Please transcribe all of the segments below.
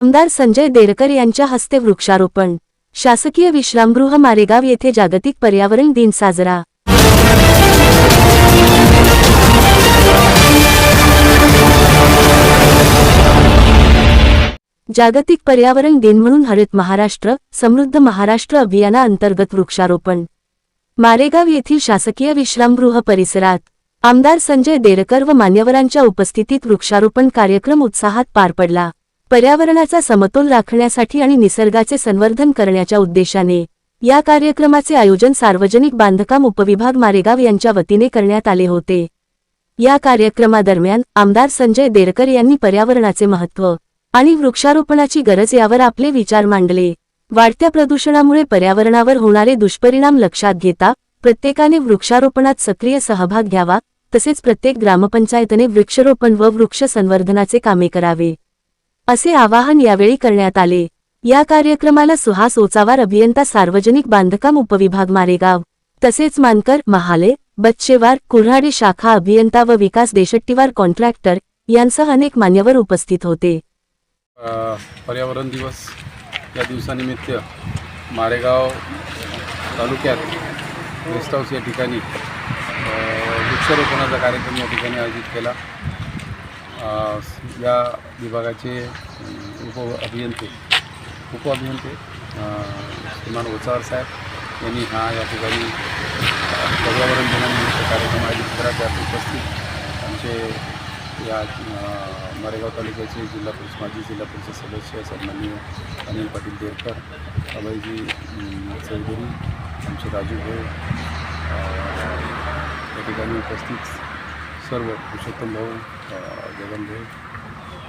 आमदार संजय देरकर यांच्या हस्ते वृक्षारोपण. शासकीय विश्रामगृह मारेगाव येथे जागतिक पर्यावरण दिन साजरा. जागतिक पर्यावरण दिन म्हणून हरित महाराष्ट्र समृद्ध महाराष्ट्र अभियाना अंतर्गत वृक्षारोपण. मारेगाव येथील शासकीय विश्रामगृह परिसरात आमदार संजय देरकर व मान्यवरांच्या उपस्थितीत वृक्षारोपण कार्यक्रम उत्साहात पार पडला. पर्यावरणाचा समतोल राखण्यासाठी आणि निसर्गाचे संवर्धन करण्याच्या उद्देशाने या कार्यक्रमाचे आयोजन सार्वजनिक बांधकाम उपविभाग मारेगाव यांच्या वतीने करण्यात आले होते. या कार्यक्रमादरम्यान आमदार संजय देरकर यांनी पर्यावरणाचे महत्त्व आणि वृक्षारोपणाची गरज यावर आपले विचार मांडले. वाढत्या प्रदूषणामुळे पर्यावरणावर होणारे दुष्परिणाम लक्षात घेता प्रत्येकाने वृक्षारोपणात सक्रिय सहभाग घ्यावा तसेच प्रत्येक ग्रामपंचायतने वृक्षरोपण व वृक्ष संवर्धनाचे कामे करावे. असे आवाहन यावेळी करण्यात आले. या कार्यक्रमाला सुहास ओचावार अभियंता सार्वजनिक बांधकाम उपविभाग मारेगाव तसेच मानकर महाले बच्चेवार कुऱ्हाडी शाखा अभियंता व विकास देशट्टीवार कॉन्ट्रॅक्टर यांसह अनेक मान्यवर उपस्थित होते. पर्यावरण दिवस या दिवसानिमित्त मारेगाव तालुक्यात गेस्ट हाऊस या ठिकाणी वृक्षारोपणाचा कार्यक्रम या ठिकाणी आयोजित केला. या विभागाचे उप अभियंते उप अभियंते किमान श्रीमान ओचार साहेब यांनी हा या ठिकाणी पर्यावरण दिनानिमित्त कार्यक्रम आयोजित केला. त्यात उपस्थित आमचे या मरेगाव मारेगाव तालुक्याचे जिल्हा परिषद माजी जिल्हा परिषद सदस्य सन्माननीय अनिल पाटील देरकर अभयजी चौधरी आमचे राजू भाऊ या ठिकाणी उपस्थित सर्व पुरुषोत्तम भाऊ अ,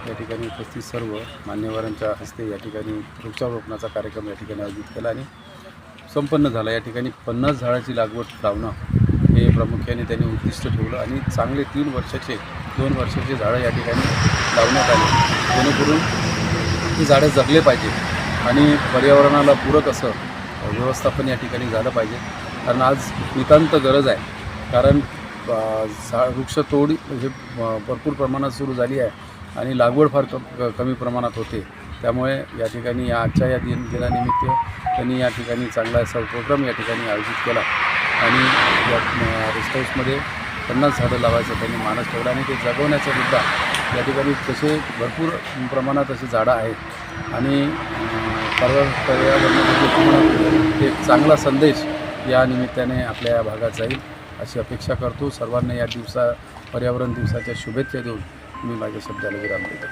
या ठिकाणी उपस्थित सर्व मान्यवरांच्या हस्ते या ठिकाणी वृक्षारोपणाचा कार्यक्रम या ठिकाणी आयोजित केला आणि संपन्न झाला. या ठिकाणी पन्नास झाडाची लागवड लावणं हे प्रामुख्याने त्यांनी उद्दिष्ट ठेवलं आणि चांगले तीन वर्षाचे दोन वर्षाचे झाडं या ठिकाणी लावण्यात आले. जेणेकरून ही झाडं जगले पाहिजे आणि पर्यावरणाला पूरक असं व्यवस्थापन या ठिकाणी झालं पाहिजे. कारण आज नितांत गरज आहे. कारण झा वृक्षतोड म्हणजे, हे भरपूर प्रमाणात सुरू झाली आहे आणि लागवड फार क कमी प्रमाणात होते. त्यामुळे या ठिकाणी या आजच्या या दिन दिनानिमित्त त्यांनी या ठिकाणी चांगला असा उपक्रम या ठिकाणी आयोजित केला. आणि या रेस्ट हाऊसमध्ये पन्नास झाडं लावायचं त्यांनी मानस ठेवला आणि ते जगवण्याचा मुद्दा या ठिकाणी तसे भरपूर प्रमाणात असे झाडं आहेत. आणि अं, पर्यावरण एक चांगला संदेश या निमित्ताने आपल्या या भागात जाईल. अशी अपेक्षा करतो. सर्वांना या दिवसा पर्यावरण दिवसाच्या शुभेच्छा देऊन मी माझ्या शब्दाला विराम देतो.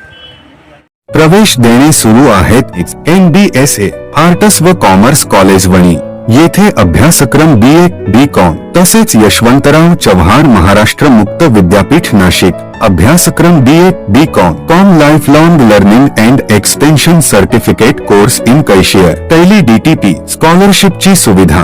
प्रवेश देणे सुरू आहेत. N D S A arts व कॉमर्स कॉलेज वणी. येथे अभ्यासक्रम बी ए बी कॉम तसेच यशवंतराव चव्हाण महाराष्ट्र मुक्त विद्यापीठ नाशिक. अभ्यासक्रम B A B com com life long learning and extension certificate course in cashier Tally DTP स्कॉलरशिपची सुविधा.